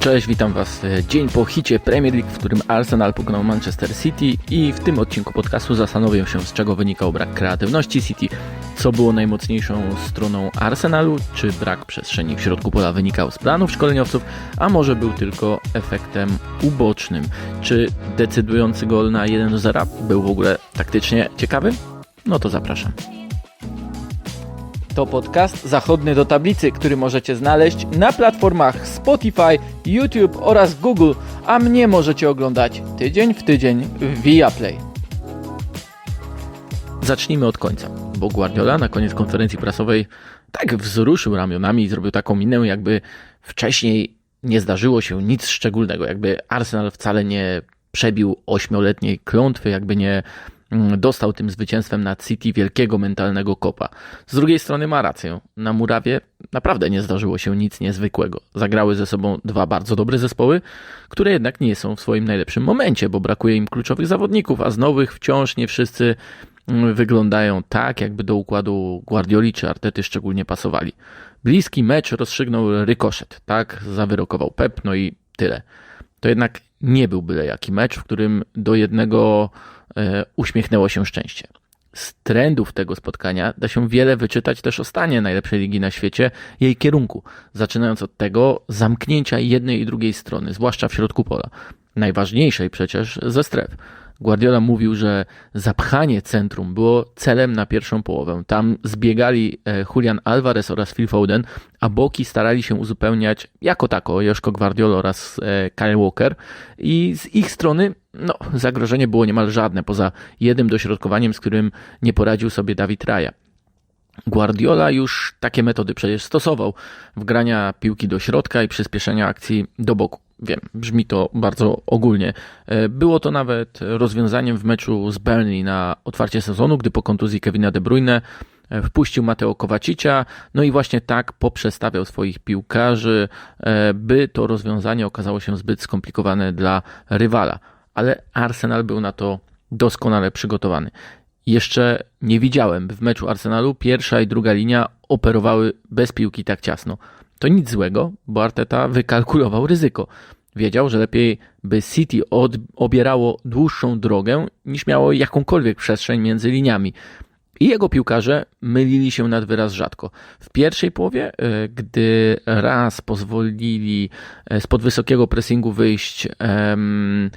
Cześć, witam Was dzień po hicie Premier League, w którym Arsenal pokonał Manchester City i w tym odcinku podcastu zastanowię się, z czego wynikał brak kreatywności City, co było najmocniejszą stroną Arsenalu, czy brak przestrzeni w środku pola wynikał z planów szkoleniowców, a może był tylko efektem ubocznym. Czy decydujący gol na 1-0 był w ogóle taktycznie ciekawy? No to zapraszam. To podcast zachodny do tablicy, który możecie znaleźć na platformach Spotify, YouTube oraz Google, a mnie możecie oglądać tydzień w tydzień w Viaplay. Zacznijmy od końca, bo Guardiola na koniec konferencji prasowej tak wzruszył ramionami i zrobił taką minę, jakby wcześniej nie zdarzyło się nic szczególnego, jakby Arsenal wcale nie przebił ośmioletniej klątwy, jakby nie dostał tym zwycięstwem nad City wielkiego mentalnego kopa. Z drugiej strony ma rację. Na Murawie naprawdę nie zdarzyło się nic niezwykłego. Zagrały ze sobą dwa bardzo dobre zespoły, które jednak nie są w swoim najlepszym momencie, bo brakuje im kluczowych zawodników, a z nowych wciąż nie wszyscy mm, wyglądają tak, jakby do układu Guardioli czy Artety szczególnie pasowali. Bliski mecz rozstrzygnął rykoszet, tak zawyrokował Pep, no i tyle. To jednak nie był byle jaki mecz, w którym do jednego E, uśmiechnęło się szczęście. Z trendów tego spotkania da się wiele wyczytać też o stanie najlepszej ligi na świecie, jej kierunku, zaczynając od tego zamknięcia jednej i drugiej strony, zwłaszcza w środku pola. Najważniejszej przecież ze stref. Guardiola mówił, że zapchanie centrum było celem na pierwszą połowę. Tam zbiegali e, Julian Alvarez oraz Phil Foden, a boki starali się uzupełniać jako tako Joszko Guardiola oraz e, Kyle Walker i z ich strony no, zagrożenie było niemal żadne, poza jednym dośrodkowaniem, z którym nie poradził sobie Dawid Raja. Guardiola już takie metody przecież stosował, wgrania piłki do środka i przyspieszenia akcji do boku. Wiem, brzmi to bardzo ogólnie. E, było to nawet rozwiązaniem w meczu z Burnley na otwarcie sezonu, gdy po kontuzji Kevina De Bruyne e, wpuścił Mateo Kowacicia, no i właśnie tak poprzestawiał swoich piłkarzy, e, by to rozwiązanie okazało się zbyt skomplikowane dla rywala. Ale Arsenal był na to doskonale przygotowany. Jeszcze nie widziałem, by w meczu Arsenalu pierwsza i druga linia operowały bez piłki tak ciasno. To nic złego, bo Arteta wykalkulował ryzyko. Wiedział, że lepiej by City od, obierało dłuższą drogę niż miało jakąkolwiek przestrzeń między liniami. I jego piłkarze mylili się nad wyraz rzadko. W pierwszej połowie, e, gdy raz pozwolili e, spod wysokiego pressingu wyjść um,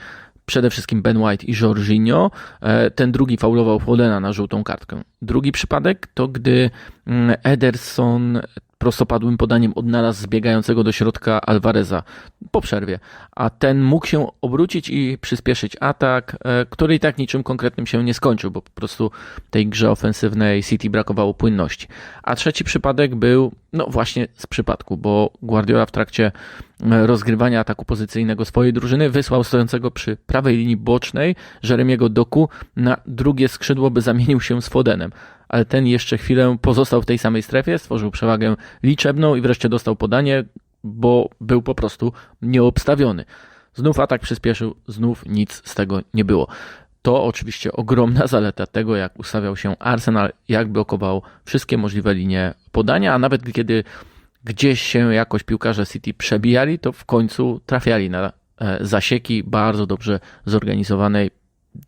przede wszystkim Ben White i Jorginho. E, ten drugi faulował Fodena na żółtą kartkę. Drugi przypadek to gdy mm, Ederson prostopadłym podaniem odnalazł zbiegającego do środka Alvareza. Po przerwie, a ten mógł się obrócić i przyspieszyć atak, e, który i tak niczym konkretnym się nie skończył, bo po prostu tej grze ofensywnej City brakowało płynności. A trzeci przypadek był, no właśnie z przypadku, bo Guardiola w trakcie e, rozgrywania ataku pozycyjnego swojej drużyny wysłał stojącego przy prawej linii bocznej Jeremiego Doku na drugie skrzydło, by zamienił się z Fodenem ale ten jeszcze chwilę pozostał w tej samej strefie, stworzył przewagę liczebną i wreszcie dostał podanie, bo był po prostu nieobstawiony. Znów atak przyspieszył, znów nic z tego nie było. To oczywiście ogromna zaleta tego, jak ustawiał się Arsenal, jak blokował wszystkie możliwe linie podania, a nawet kiedy gdzieś się jakoś piłkarze City przebijali, to w końcu trafiali na e, zasieki bardzo dobrze zorganizowanej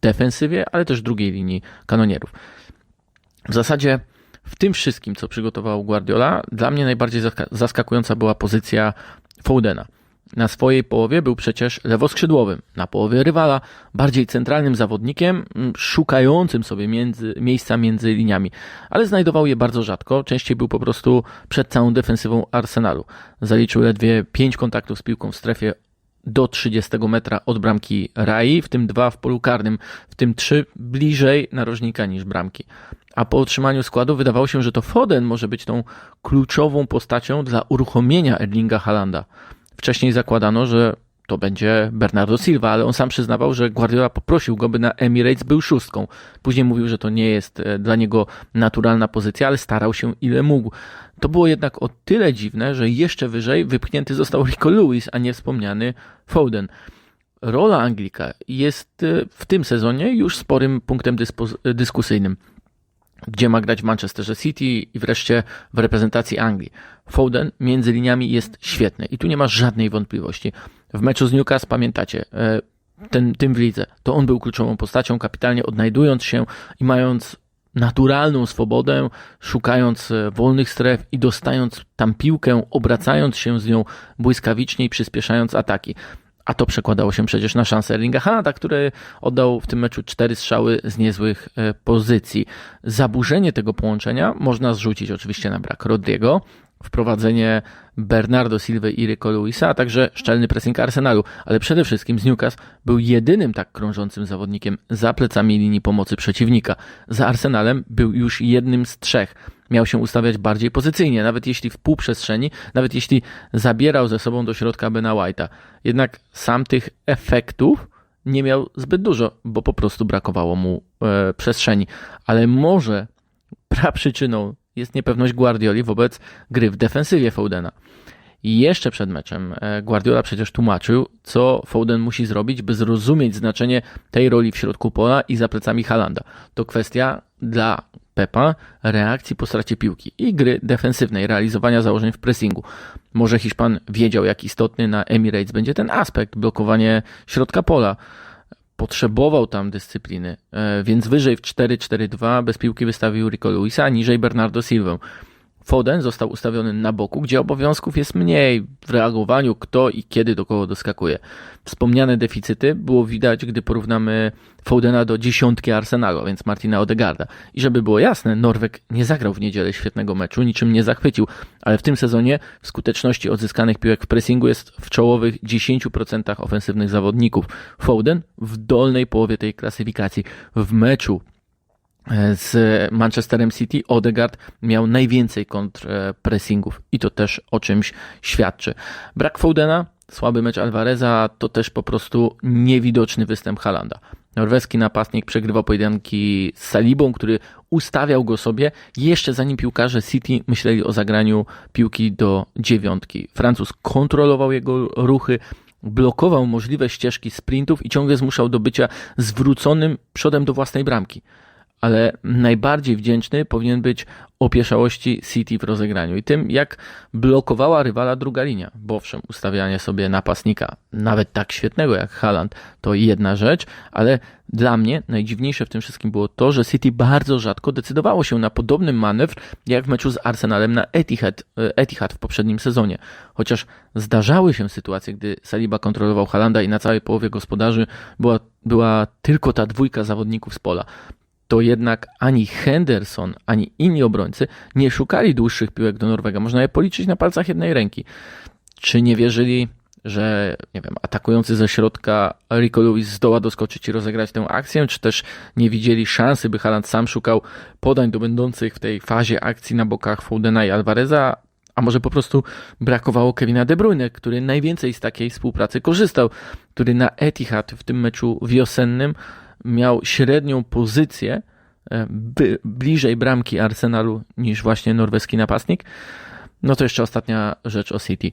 defensywie, ale też drugiej linii kanonierów. W zasadzie w tym wszystkim, co przygotował Guardiola, dla mnie najbardziej zaskakująca była pozycja Foudena. Na swojej połowie był przecież lewoskrzydłowym, na połowie rywala bardziej centralnym zawodnikiem, mm, szukającym sobie między, miejsca między liniami, ale znajdował je bardzo rzadko, częściej był po prostu przed całą defensywą Arsenalu. Zaliczył ledwie 5 kontaktów z piłką w strefie do 30 metra od bramki Rai, w tym dwa w polu karnym, w tym trzy bliżej narożnika niż bramki a po otrzymaniu składu wydawało się, że to Foden może być tą kluczową postacią dla uruchomienia Erlinga Halanda. Wcześniej zakładano, że to będzie Bernardo Silva, ale on sam przyznawał, że Guardiola poprosił go, by na Emirates był szóstką. Później mówił, że to nie jest e, dla niego naturalna pozycja, ale starał się ile mógł. To było jednak o tyle dziwne, że jeszcze wyżej wypchnięty został Rico Lewis, a nie wspomniany Foden. Rola Anglika jest e, w tym sezonie już sporym punktem dyskusyjnym. Gdzie ma grać w Manchesterze City i wreszcie w reprezentacji Anglii. Foden między liniami jest świetny i tu nie ma żadnej wątpliwości. W meczu z Newcastle pamiętacie, e, ten, tym w lidze, to on był kluczową postacią, kapitalnie odnajdując się i mając naturalną swobodę, szukając e, wolnych stref i dostając tam piłkę, obracając się z nią błyskawicznie i przyspieszając ataki. A to przekładało się przecież na szansę Erlinga Haaland, który oddał w tym meczu cztery strzały z niezłych e, pozycji. Zaburzenie tego połączenia można zrzucić oczywiście na brak Rodriego, wprowadzenie Bernardo Silva i Rico Luisa, a także szczelny pressing Arsenalu, ale przede wszystkim z Newcastle był jedynym tak krążącym zawodnikiem za plecami linii pomocy przeciwnika. Za Arsenalem był już jednym z trzech. Miał się ustawiać bardziej pozycyjnie, nawet jeśli w półprzestrzeni, nawet jeśli zabierał ze sobą do środka Bena White'a. Jednak sam tych efektów nie miał zbyt dużo, bo po prostu brakowało mu e, przestrzeni. Ale może praprzyczyną jest niepewność Guardioli wobec gry w defensywie Foudena. I jeszcze przed meczem e, Guardiola przecież tłumaczył, co Foden musi zrobić, by zrozumieć znaczenie tej roli w środku pola i za plecami Halanda. To kwestia dla Pepa reakcji po stracie piłki i gry defensywnej, realizowania założeń w pressingu. Może Hiszpan wiedział, jak istotny na Emirates będzie ten aspekt, blokowanie środka pola potrzebował tam dyscypliny, e, więc wyżej w 4-4-2 bez piłki wystawił Rico Luisa, niżej Bernardo Silva. Foden został ustawiony na boku, gdzie obowiązków jest mniej w reagowaniu, kto i kiedy do kogo doskakuje. Wspomniane deficyty było widać, gdy porównamy Fodena do dziesiątki Arsenalu, więc Martina Odegarda. I żeby było jasne, Norweg nie zagrał w niedzielę świetnego meczu, niczym nie zachwycił, ale w tym sezonie w skuteczności odzyskanych piłek w pressingu jest w czołowych 10% ofensywnych zawodników. Foden w dolnej połowie tej klasyfikacji. W meczu z Manchesterem City Odegaard miał najwięcej kontrpressingów i to też o czymś świadczy. Brak Fodena, słaby mecz Alvareza to też po prostu niewidoczny występ Halanda. Norweski napastnik przegrywał pojedynki z Salibą, który ustawiał go sobie jeszcze zanim piłkarze City myśleli o zagraniu piłki do dziewiątki. Francuz kontrolował jego ruchy, blokował możliwe ścieżki sprintów i ciągle zmuszał do bycia zwróconym przodem do własnej bramki ale najbardziej wdzięczny powinien być opieszałości City w rozegraniu i tym, jak blokowała rywala druga linia. Bo owszem, ustawianie sobie napastnika, nawet tak świetnego jak Haaland, to jedna rzecz, ale dla mnie najdziwniejsze w tym wszystkim było to, że City bardzo rzadko decydowało się na podobny manewr, jak w meczu z Arsenalem na Etihad, e, Etihad w poprzednim sezonie. Chociaż zdarzały się sytuacje, gdy Saliba kontrolował Halanda i na całej połowie gospodarzy była, była tylko ta dwójka zawodników z pola to jednak ani Henderson, ani inni obrońcy nie szukali dłuższych piłek do Norwega. Można je policzyć na palcach jednej ręki. Czy nie wierzyli, że nie wiem, atakujący ze środka Rico Lewis zdoła doskoczyć i rozegrać tę akcję, czy też nie widzieli szansy, by Haaland sam szukał podań do będących w tej fazie akcji na bokach Foudena i Alvareza, a może po prostu brakowało Kevina De Bruyne, który najwięcej z takiej współpracy korzystał, który na Etihad w tym meczu wiosennym miał średnią pozycję e, by, bliżej bramki Arsenalu niż właśnie norweski napastnik. No to jeszcze ostatnia rzecz o City.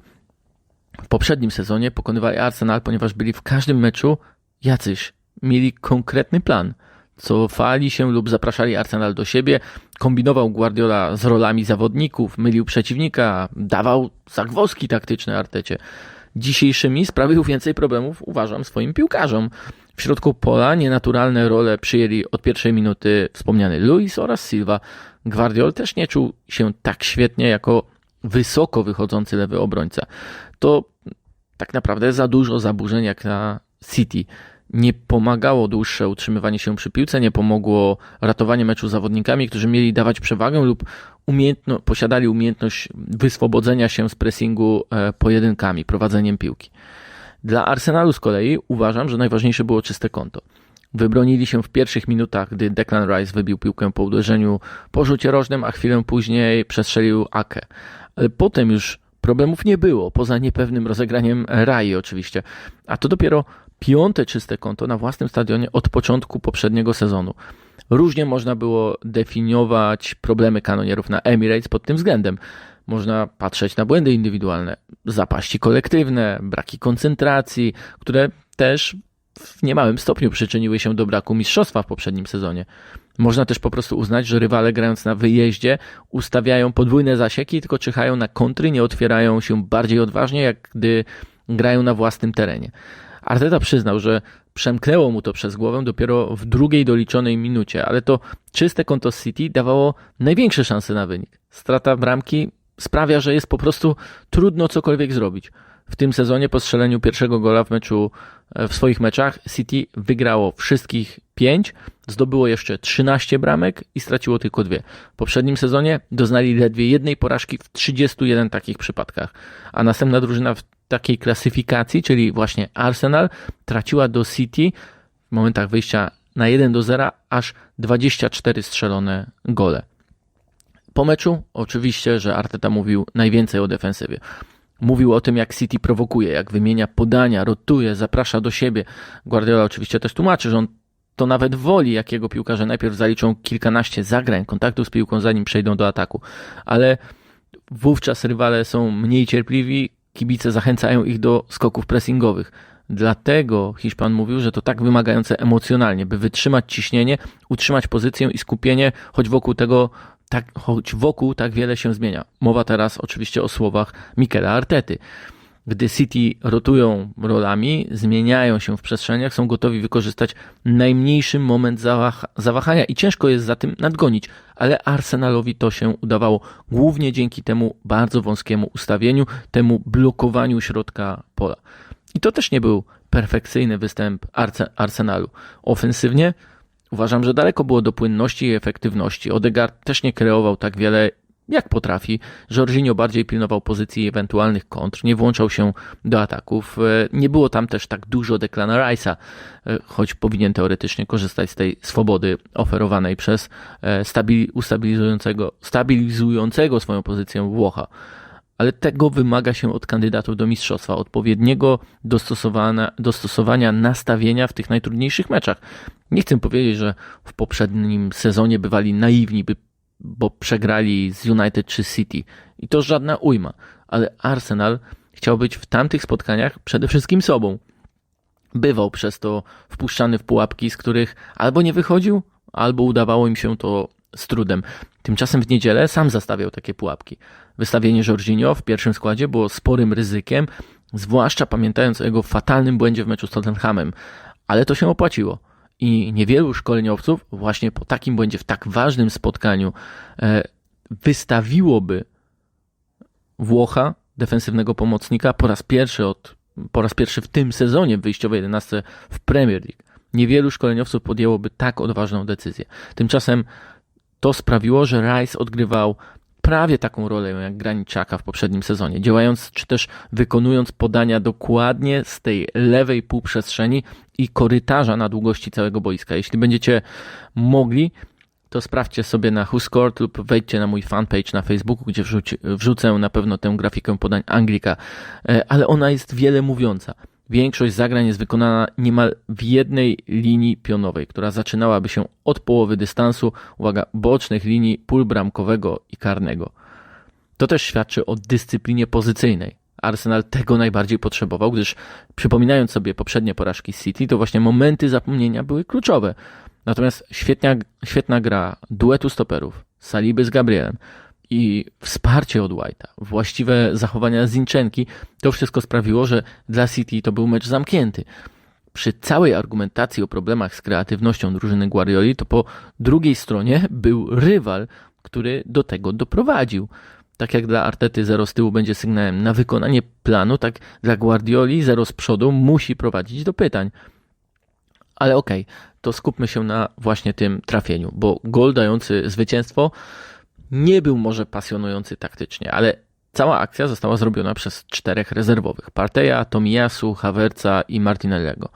W poprzednim sezonie pokonywali Arsenal, ponieważ byli w każdym meczu jacyś. Mieli konkretny plan. Cofali się lub zapraszali Arsenal do siebie. Kombinował Guardiola z rolami zawodników, mylił przeciwnika, dawał zagwozdki taktyczne Artecie. Dzisiejszymi sprawił więcej problemów, uważam, swoim piłkarzom. W środku pola nienaturalne role przyjęli od pierwszej minuty wspomniany Luis oraz Silva. Guardiol też nie czuł się tak świetnie jako wysoko wychodzący lewy obrońca. To tak naprawdę za dużo zaburzeń jak na City. Nie pomagało dłuższe utrzymywanie się przy piłce, nie pomogło ratowanie meczu zawodnikami, którzy mieli dawać przewagę lub umiejętno, posiadali umiejętność wyswobodzenia się z pressingu e, pojedynkami, prowadzeniem piłki. Dla Arsenalu z kolei uważam, że najważniejsze było czyste konto. Wybronili się w pierwszych minutach, gdy Declan Rice wybił piłkę po uderzeniu po rzucie rożnym, a chwilę później przestrzelił Ake. Ale potem już problemów nie było, poza niepewnym rozegraniem Rai oczywiście. A to dopiero piąte czyste konto na własnym stadionie od początku poprzedniego sezonu. Różnie można było definiować problemy kanonierów na Emirates pod tym względem. Można patrzeć na błędy indywidualne, zapaści kolektywne, braki koncentracji, które też w niemałym stopniu przyczyniły się do braku mistrzostwa w poprzednim sezonie. Można też po prostu uznać, że rywale grając na wyjeździe ustawiają podwójne zasieki, tylko czyhają na kontry, nie otwierają się bardziej odważnie, jak gdy grają na własnym terenie. Arteta przyznał, że przemknęło mu to przez głowę dopiero w drugiej doliczonej minucie, ale to czyste konto City dawało największe szanse na wynik. Strata bramki sprawia, że jest po prostu trudno cokolwiek zrobić. W tym sezonie po strzeleniu pierwszego gola w meczu e, w swoich meczach City wygrało wszystkich 5, zdobyło jeszcze 13 bramek i straciło tylko dwie. W poprzednim sezonie doznali ledwie jednej porażki w 31 takich przypadkach, a następna drużyna w takiej klasyfikacji, czyli właśnie Arsenal, traciła do City w momentach wyjścia na 1 do 0 aż 24 strzelone gole. Po meczu oczywiście, że Arteta mówił najwięcej o defensywie. Mówił o tym, jak City prowokuje, jak wymienia podania, rotuje, zaprasza do siebie. Guardiola oczywiście też tłumaczy, że on to nawet woli, jakiego piłkarze najpierw zaliczą kilkanaście zagrań, kontaktów z piłką, zanim przejdą do ataku. Ale wówczas rywale są mniej cierpliwi, kibice zachęcają ich do skoków pressingowych. Dlatego Hiszpan mówił, że to tak wymagające emocjonalnie, by wytrzymać ciśnienie, utrzymać pozycję i skupienie, choć wokół tego tak, choć wokół tak wiele się zmienia. Mowa teraz oczywiście o słowach Mikela Artety. Gdy City rotują rolami, zmieniają się w przestrzeniach, są gotowi wykorzystać najmniejszy moment zawah zawahania i ciężko jest za tym nadgonić, ale Arsenalowi to się udawało głównie dzięki temu bardzo wąskiemu ustawieniu, temu blokowaniu środka pola. I to też nie był perfekcyjny występ Arsenalu. Ofensywnie Uważam, że daleko było do płynności i efektywności. Odegaard też nie kreował tak wiele, jak potrafi. Jorginho bardziej pilnował pozycji ewentualnych kontr, nie włączał się do ataków. E, nie było tam też tak dużo Declana Rice'a, e, choć powinien teoretycznie korzystać z tej swobody oferowanej przez e, ustabilizującego, stabilizującego swoją pozycję Włocha ale tego wymaga się od kandydatów do mistrzostwa, odpowiedniego dostosowania, dostosowania nastawienia w tych najtrudniejszych meczach. Nie chcę powiedzieć, że w poprzednim sezonie bywali naiwni, bo przegrali z United czy City i to żadna ujma, ale Arsenal chciał być w tamtych spotkaniach przede wszystkim sobą. Bywał przez to wpuszczany w pułapki, z których albo nie wychodził, albo udawało im się to z trudem. Tymczasem w niedzielę sam zastawiał takie pułapki. Wystawienie Jorginho w pierwszym składzie było sporym ryzykiem, zwłaszcza pamiętając o jego fatalnym błędzie w meczu z Tottenhamem, ale to się opłaciło. I niewielu szkoleniowców właśnie po takim błędzie w tak ważnym spotkaniu e, wystawiłoby Włocha, defensywnego pomocnika, po raz pierwszy od po raz pierwszy w tym sezonie w wyjściowej 11 w Premier League. Niewielu szkoleniowców podjęłoby tak odważną decyzję. Tymczasem to sprawiło, że Rice odgrywał prawie taką rolę jak Graniczaka w poprzednim sezonie, działając czy też wykonując podania dokładnie z tej lewej półprzestrzeni i korytarza na długości całego boiska. Jeśli będziecie mogli, to sprawdźcie sobie na WhoScored lub wejdźcie na mój fanpage na Facebooku, gdzie wrzuci, wrzucę na pewno tę grafikę podań Anglika, e, ale ona jest wiele mówiąca. Większość zagrań jest wykonana niemal w jednej linii pionowej, która zaczynałaby się od połowy dystansu, uwaga, bocznych linii pól bramkowego i karnego. To też świadczy o dyscyplinie pozycyjnej. Arsenal tego najbardziej potrzebował, gdyż przypominając sobie poprzednie porażki City, to właśnie momenty zapomnienia były kluczowe. Natomiast świetna, świetna gra duetu stoperów, Saliby z Gabrielem, i wsparcie od White'a, właściwe zachowania Zinczenki, to wszystko sprawiło, że dla City to był mecz zamknięty. Przy całej argumentacji o problemach z kreatywnością drużyny Guardioli, to po drugiej stronie był rywal, który do tego doprowadził. Tak jak dla Artety zero z tyłu będzie sygnałem na wykonanie planu, tak dla Guardioli zero z przodu musi prowadzić do pytań. Ale okej, okay, to skupmy się na właśnie tym trafieniu, bo gol dający zwycięstwo nie był może pasjonujący taktycznie, ale cała akcja została zrobiona przez czterech rezerwowych. Parteja, Tomiyasu, Havertza i Martinellego.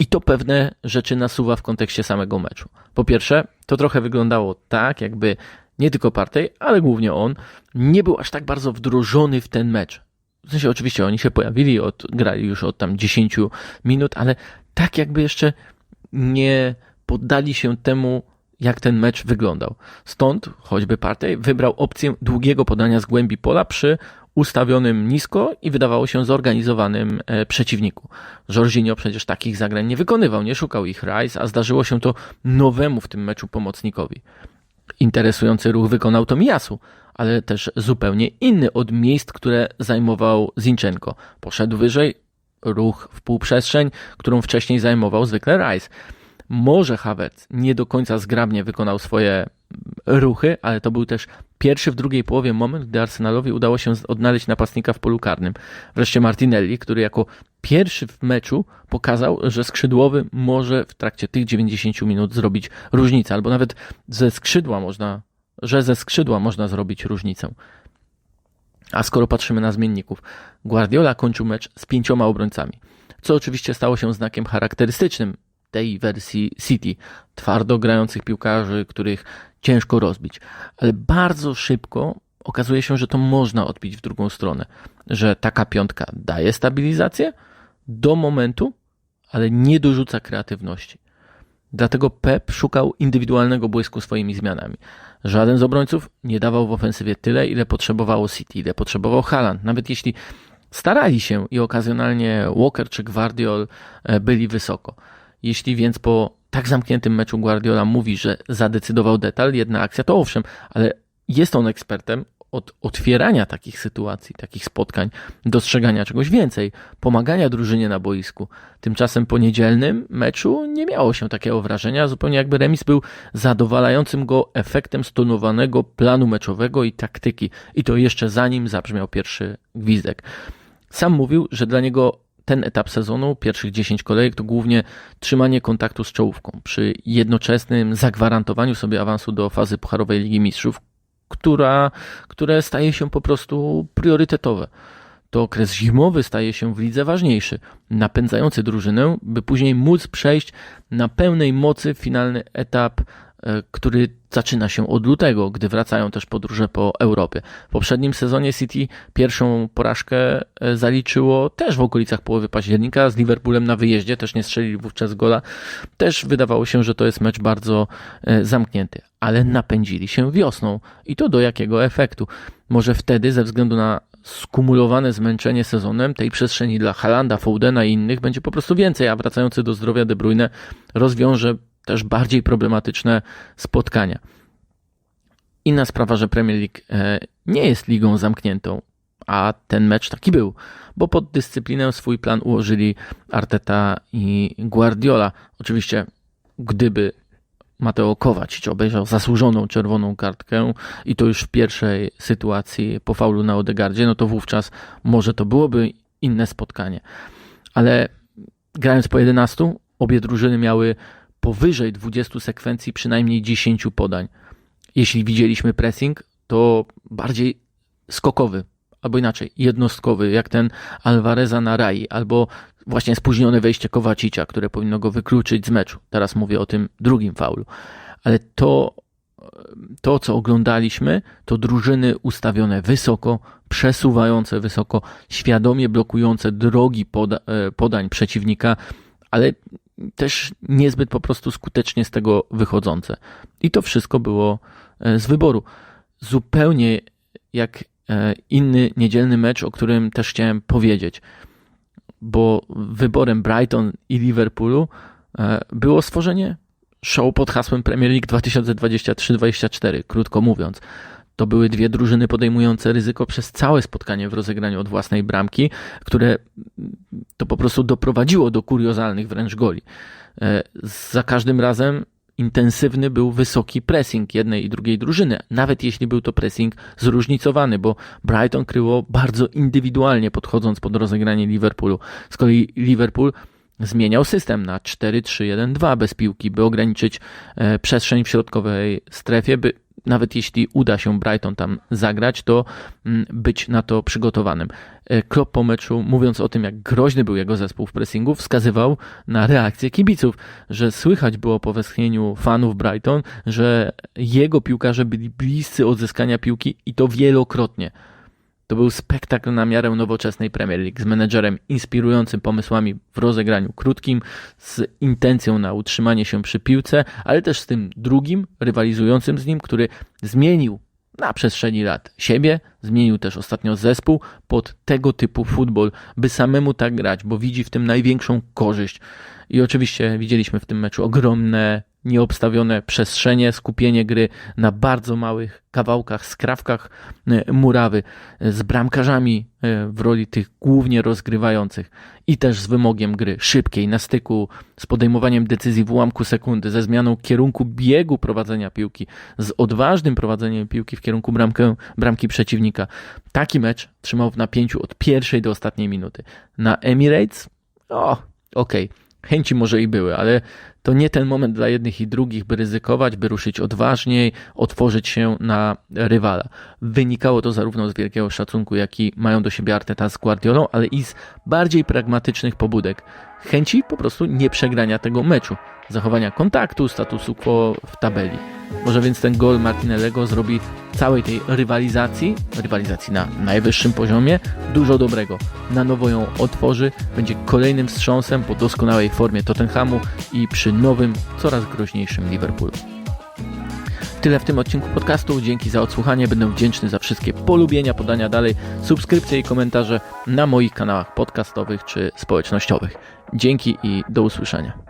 I to pewne rzeczy nasuwa w kontekście samego meczu. Po pierwsze, to trochę wyglądało tak, jakby nie tylko Partey, ale głównie on, nie był aż tak bardzo wdrożony w ten mecz. W sensie oczywiście oni się pojawili, od, grali już od tam 10 minut, ale tak jakby jeszcze nie poddali się temu jak ten mecz wyglądał. Stąd choćby Partey wybrał opcję długiego podania z głębi pola przy ustawionym nisko i wydawało się zorganizowanym e, przeciwniku. Jorginho przecież takich zagrań nie wykonywał, nie szukał ich Rice, a zdarzyło się to nowemu w tym meczu pomocnikowi. Interesujący ruch wykonał Tomiyasu, ale też zupełnie inny od miejsc, które zajmował Zinchenko. Poszedł wyżej, ruch w półprzestrzeń, którą wcześniej zajmował zwykle Rice. Może Havertz nie do końca zgrabnie wykonał swoje ruchy, ale to był też pierwszy w drugiej połowie moment, gdy Arsenalowi udało się odnaleźć napastnika w polu karnym. Wreszcie Martinelli, który jako pierwszy w meczu pokazał, że skrzydłowy może w trakcie tych 90 minut zrobić różnicę, albo nawet ze skrzydła można, że ze skrzydła można zrobić różnicę. A skoro patrzymy na zmienników, Guardiola kończył mecz z pięcioma obrońcami, co oczywiście stało się znakiem charakterystycznym tej wersji City, twardo grających piłkarzy, których ciężko rozbić. Ale bardzo szybko okazuje się, że to można odbić w drugą stronę, że taka piątka daje stabilizację do momentu, ale nie dorzuca kreatywności. Dlatego Pep szukał indywidualnego błysku swoimi zmianami. Żaden z obrońców nie dawał w ofensywie tyle, ile potrzebowało City, ile potrzebował Haaland. Nawet jeśli starali się i okazjonalnie Walker czy Guardiol e, byli wysoko. Jeśli więc po tak zamkniętym meczu Guardiola mówi, że zadecydował detal, jedna akcja, to owszem, ale jest on ekspertem od otwierania takich sytuacji, takich spotkań, dostrzegania czegoś więcej, pomagania drużynie na boisku. Tymczasem po niedzielnym meczu nie miało się takiego wrażenia, zupełnie jakby remis był zadowalającym go efektem stonowanego planu meczowego i taktyki. I to jeszcze zanim zabrzmiał pierwszy gwizdek. Sam mówił, że dla niego ten etap sezonu, pierwszych 10 kolejek, to głównie trzymanie kontaktu z czołówką przy jednoczesnym zagwarantowaniu sobie awansu do fazy Pucharowej Ligi Mistrzów, która, które staje się po prostu priorytetowe. To okres zimowy staje się w lidze ważniejszy, napędzający drużynę, by później móc przejść na pełnej mocy finalny etap który zaczyna się od lutego, gdy wracają też podróże po Europie. W poprzednim sezonie City pierwszą porażkę e, zaliczyło też w okolicach połowy października z Liverpoolem na wyjeździe, też nie strzelili wówczas gola. Też wydawało się, że to jest mecz bardzo e, zamknięty, ale napędzili się wiosną. I to do jakiego efektu? Może wtedy ze względu na skumulowane zmęczenie sezonem tej przestrzeni dla Halanda, Foudena i innych będzie po prostu więcej, a wracający do zdrowia De Bruyne rozwiąże też bardziej problematyczne spotkania. Inna sprawa, że Premier League e, nie jest ligą zamkniętą, a ten mecz taki był, bo pod dyscyplinę swój plan ułożyli Arteta i Guardiola. Oczywiście, gdyby Mateo Kowacic obejrzał zasłużoną czerwoną kartkę i to już w pierwszej sytuacji po faulu na Odegardzie, no to wówczas może to byłoby inne spotkanie. Ale grając po 11, obie drużyny miały powyżej 20 sekwencji przynajmniej 10 podań. Jeśli widzieliśmy pressing, to bardziej skokowy, albo inaczej, jednostkowy, jak ten Alvareza na Rai, albo właśnie spóźnione wejście Kowacicia, które powinno go wykluczyć z meczu. Teraz mówię o tym drugim faulu. Ale to, to co oglądaliśmy, to drużyny ustawione wysoko, przesuwające wysoko, świadomie blokujące drogi poda e, podań przeciwnika, ale też niezbyt po prostu skutecznie z tego wychodzące. I to wszystko było e, z wyboru. Zupełnie jak e, inny niedzielny mecz, o którym też chciałem powiedzieć, bo wyborem Brighton i Liverpoolu e, było stworzenie show pod hasłem Premier League 2023-2024, krótko mówiąc. To były dwie drużyny podejmujące ryzyko przez całe spotkanie w rozegraniu od własnej bramki, które to po prostu doprowadziło do kuriozalnych wręcz goli. E, za każdym razem intensywny był wysoki pressing jednej i drugiej drużyny, nawet jeśli był to pressing zróżnicowany, bo Brighton kryło bardzo indywidualnie podchodząc pod rozegranie Liverpoolu. Z kolei Liverpool zmieniał system na 4-3-1-2 bez piłki, by ograniczyć e, przestrzeń w środkowej strefie, by nawet jeśli uda się Brighton tam zagrać, to mm, być na to przygotowanym. E, Klopp po meczu, mówiąc o tym, jak groźny był jego zespół w pressingu, wskazywał na reakcję kibiców, że słychać było po westchnieniu fanów Brighton, że jego piłkarze byli bliscy odzyskania piłki i to wielokrotnie. To był spektakl na miarę nowoczesnej Premier League z menedżerem inspirującym pomysłami w rozegraniu krótkim, z intencją na utrzymanie się przy piłce, ale też z tym drugim, rywalizującym z nim, który zmienił na przestrzeni lat siebie, zmienił też ostatnio zespół pod tego typu futbol, by samemu tak grać, bo widzi w tym największą korzyść. I oczywiście widzieliśmy w tym meczu ogromne, nieobstawione przestrzenie, skupienie gry na bardzo małych kawałkach, skrawkach e, murawy, e, z bramkarzami e, w roli tych głównie rozgrywających i też z wymogiem gry szybkiej, na styku, z podejmowaniem decyzji w ułamku sekundy, ze zmianą kierunku biegu prowadzenia piłki, z odważnym prowadzeniem piłki w kierunku bramkę, bramki przeciwnika. Taki mecz trzymał w napięciu od pierwszej do ostatniej minuty. Na Emirates? O, okej. Okay chęci może i były, ale to nie ten moment dla jednych i drugich, by ryzykować, by ruszyć odważniej, otworzyć się na rywala. Wynikało to zarówno z wielkiego szacunku, jaki mają do siebie Arteta z Guardiolą, ale i z bardziej pragmatycznych pobudek. Chęci po prostu nie przegrania tego meczu, zachowania kontaktu, statusu quo w tabeli. Może więc ten gol Martinellego zrobi całej tej rywalizacji, rywalizacji na najwyższym poziomie, dużo dobrego. Na nowo ją otworzy, będzie kolejnym wstrząsem po doskonałej formie Tottenhamu i przy nowym, coraz groźniejszym Liverpoolu. Tyle w tym odcinku podcastu. Dzięki za odsłuchanie. Będę wdzięczny za wszystkie polubienia, podania dalej, subskrypcje i komentarze na moich kanałach podcastowych czy społecznościowych. Dzięki i do usłyszenia.